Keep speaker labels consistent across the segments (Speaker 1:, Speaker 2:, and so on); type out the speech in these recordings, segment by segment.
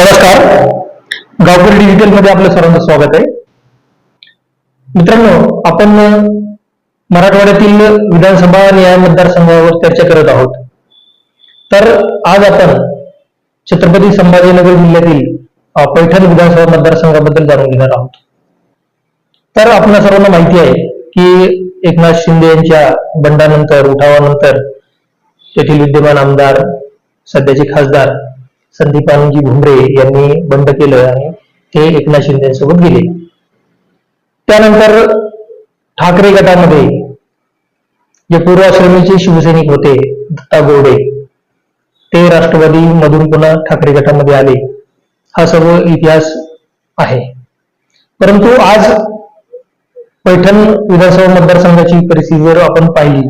Speaker 1: नमस्कार. गावकरी डिजिटलमध्ये आपलं सर्वांचं स्वागत आहे. मित्रांनो आपण मराठवाड्यातील विधानसभा न्याय मतदारसंघावर चर्चा करत आहोत. तर आज आपण छत्रपती संभाजीनगर जिल्ह्यातील पैठण विधानसभा मतदारसंघाबद्दल जाणून घेणार आहोत. तर आपल्या सर्वांना माहिती आहे की एकनाथ शिंदे यांच्या बंडानंतर उठावानंतर तेथील विद्यमान आमदार सध्याचे खासदार संदीपानजी भुमरे यांनी बंड केलं आणि ते एकनाथ शिंदेसोबत गेले. त्यानंतर ठाकरे गटामध्ये जे पूर्वाश्रमीचे शिवसैनिक होते दत्ता गोडे. ते राष्ट्रवादी मधून पुन्हा ठाकरे गटामध्ये आले. हा सर्व इतिहास आहे. परंतु आज पैठण विधानसभा मतदारसंघाची परिस्थिती जर आपण पाहिली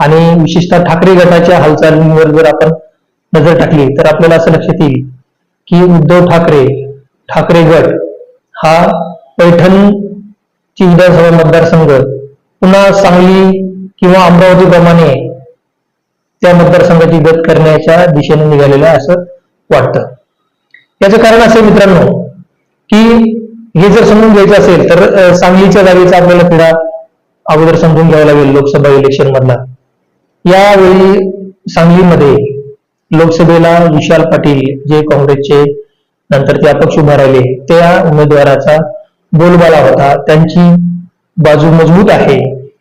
Speaker 1: आणि विशेषतः ठाकरे गटाच्या हालचालींवर जर आपण नजर टाकली तर आपल्याला असं लक्षात येईल की उद्धव ठाकरे ठाकरे गट हा पैठणची विधानसभा मतदारसंघ पुन्हा सांगली किंवा अमरावतीप्रमाणे त्या मतदारसंघाची गत करण्याच्या दिशेने निघालेला आहे असं वाटतं. याचं कारण असं मित्रांनो की हे जर समजून घ्यायचं असेल तर सांगलीच्या जागेचा आपल्याला पिढा अगोदर समजून घ्यावा लागेल लोकसभा इलेक्शन मधला. यावेळी सांगलीमध्ये लोकसभेला विशाल पाटील जे काँग्रेसचे नंतर ते अपक्ष उभा राहिले त्या उमेदवाराचा बोलबाला होता. त्यांची बाजू मजबूत आहे.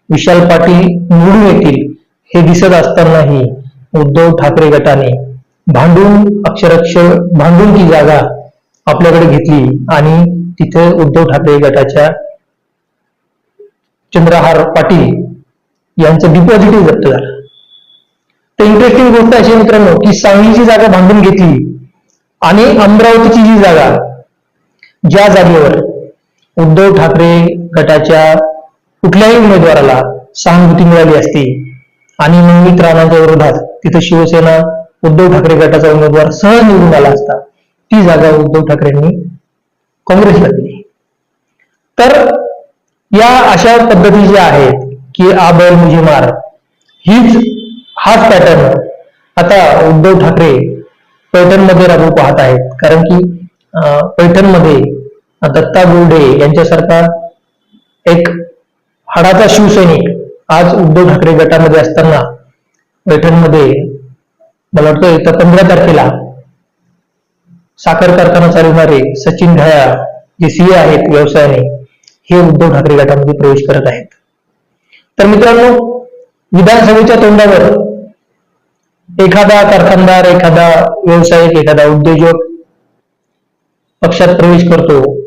Speaker 1: विशाल पाटील निवडून येतील हे दिसत असतानाही उद्धव ठाकरे गटाने भांडून अक्षरक्ष भांडून ती जागा आपल्याकडे घेतली आणि तिथे उद्धव ठाकरे गटाच्या चंद्रहार पाटील यांचं डिपॉझिटही जप्त झालं. तर इंटरेस्टिंग गोष्ट अशी मित्रांनो की सांगलीची जागा बांधून घेतली आणि अमरावतीची जी जागा ज्या जागेवर उद्धव ठाकरे गटाच्या कुठल्याही उमेदवाराला सहानुभूती मिळाली असती आणि निमित राणांच्या विरोधात तिथं शिवसेना उद्धव ठाकरे गटाचा उमेदवार सहज निवडून आला असता ती जागा उद्धव ठाकरेंनी काँग्रेसला दिली. तर या अशा पद्धती ज्या आहेत की आबल बैल मुझे मार हीच हाच पॅटर्न आता उद्धव ठाकरे पैठणमध्ये राबवू पाहत आहेत. कारण की पैठणमध्ये दत्ता गुर्डे यांच्यासारखा एक हाडाचा शिवसैनिक आज उद्धव ठाकरे गटामध्ये असताना पैठणमध्ये मला वाटतं येत्या पंधरा तारखेला साखर कारखाना चालवणारे सचिन ढाया जे सीए आहेत व्यवसायाने हे उद्धव ठाकरे गटामध्ये प्रवेश करत आहेत. तर मित्रांनो विधानसभेच्या तोंडावर एखादा कारखानदार एखादा व्यावसायिक, एखादा उद्योजक पक्षात प्रवेश करतो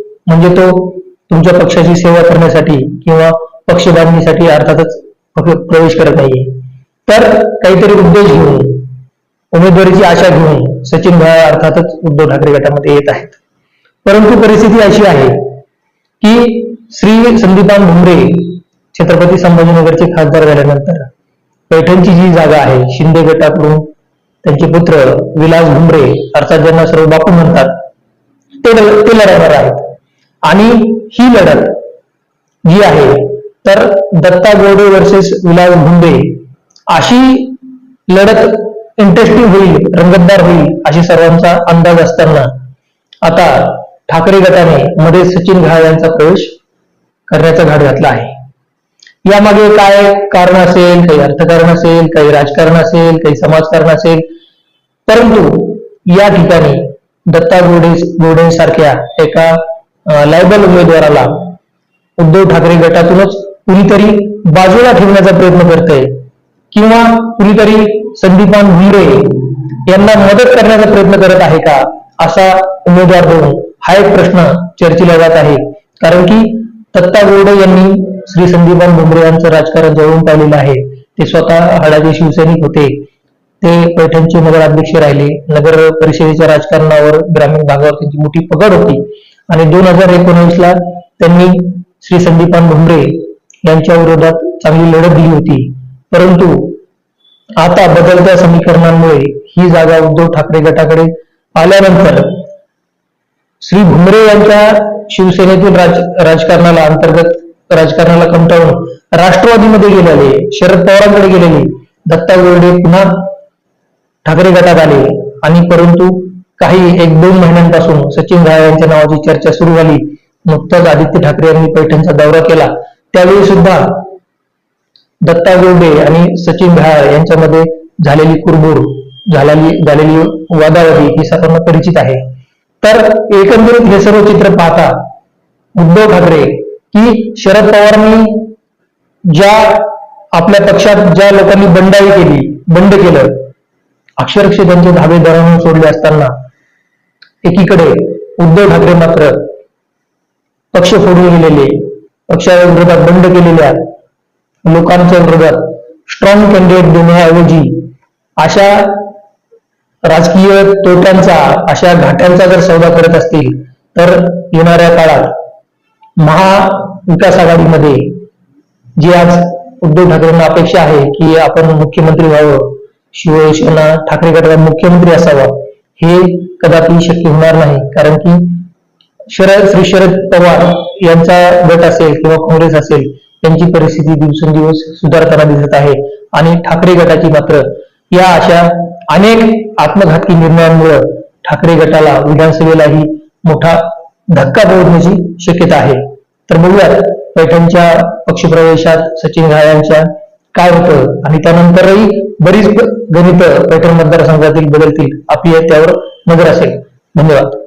Speaker 1: तो तुमच्या पक्षाची सेवा करण्यासाठी किंवा पक्ष बांधणीसाठी अर्थातच पक्ष- प्रवेश करत नाहीये. तर काहीतरी उद्देश आशा घेऊन सचिन भया अर्थातच उद्धव ठाकरे गटामध्ये येत आहेत. परंतु परिस्थिती अशी आहे की श्री संदीपान भुमरे छत्रपती संभाजीनगरचे खासदार पैठणची जी जागा आहे शिंदे गटाकडून त्यांचे पुत्र विलास घुमरे अर्थात ज्यांना सर्व बापू म्हणतात ते ते लढवणार आहेत. आणि ही लढत जी आहे तर दत्ता गोडे वर्सेस विलास भुमरे अशी लढत इंटरेस्टिंग होईल रंगतदार होईल अशी सर्वांचा अंदाज असताना आता ठाकरे गटाने मध्ये सचिन घाळ यांचा प्रवेश करण्याचा घाट घातला आहे. यामागे काय कारण असेल काही अर्थकारण असेल काही राजकारण असेल काही समाजकारण असेल? परंतु या ठिकाणी दत्ता गोडे गोडेंसारख्या एका लायबल उमेदवाराला उद्धव ठाकरे गटातूनच कुणीतरी बाजूला ठेवण्याचा प्रयत्न करते किंवा कुणीतरी संदीपान भुमरे यांना मदत करण्याचा प्रयत्न करत आहे का? असा उमेदवार होऊन हा एक प्रश्न चर्चेला जात आहे. कारण की दत्ता गोडे यांनी श्री संदीपान भुमरे यांचं राजकारण जवळून पाहिलेलं आहे. ते स्वतः हडाचे शिवसैनिक होते. ते पैठणचे नगराध्यक्ष राहिले. नगर परिषदेच्या राजकारणावर ग्रामीण भागावर त्यांची मोठी पकड होती. आणि दोन हजार एकोणीस ला त्यांनी श्री संदीपान भुमरे यांच्या विरोधात चांगली लढत दिली होती. परंतु आता बदलत्या समीकरणांमुळे ही जागा उद्धव ठाकरे गटाकडे आल्यानंतर श्री भुमरे यांच्या शिवसेनेतील राज राजकारणाला अंतर्गत राजकारणाला कंटाळून राष्ट्रवादीमध्ये गेलेले शरद पवारांकडे गेलेले दत्ता गोरडे पुन्हा ठाकरे गटात आले. आणि परंतु काही एक दोन महिन्यांपासून सचिन घाया यांच्या नावाची चर्चा सुरू झाली. नुकताच आदित्य ठाकरे यांनी पैठणचा दौरा केला. त्यावेळी सुद्धा दत्ता गोडे आणि सचिन घाया यांच्यामध्ये झालेली कुरबुर झालेली झालेली वादावादी ही सर्वांना परिचित आहे. तर एकंदरीत हे सर्व चित्र पाहता उद्धव ठाकरे की शरद पवारांनी ज्या आपल्या पक्षात ज्या लोकांनी बंडाई केली बंड केलं अक्षरशः त्यांचे धाबे दरावून सोडले असताना एकीकडे उद्धव ठाकरे मात्र पक्ष फोडून गेलेले पक्षाच्या विरोधात बंड केलेल्या लोकांच्या विरोधात स्ट्रॉंग कॅन्डिडेट देण्याऐवजी अशा राजकीय तोट्यांचा अशा घाट्यांचा जर सौदा करत असतील तर येणाऱ्या काळात महाविकास आघाडीमध्ये जी आज उद्धव ठाकरेंना अपेक्षा आहे की आपण मुख्यमंत्री व्हावं शिवसेना ठाकरे गटाचा मुख्यमंत्री असावा हे कदापि शक्य होणार नाही. कारण की शरद श्री शरद पवार यांचा गट असेल किंवा काँग्रेस असेल त्यांची परिस्थिती दिवसेंदिवस सुधारताना दिसत आहे. आणि ठाकरे गटाची मात्र या अशा अनेक आत्मघातकी निर्णयांमुळे ठाकरे गटाला विधानसभेलाही मोठा धक्का पोहोचण्याची शक्यता आहे. तर बघूयात पैठणच्या पक्षप्रवेशात सचिन घायांच्या काय होतं? आणि त्यानंतरही बरीच गणित पैठण मतदारसंघातील बदलतील आपली त्यावर नजर असेल. धन्यवाद.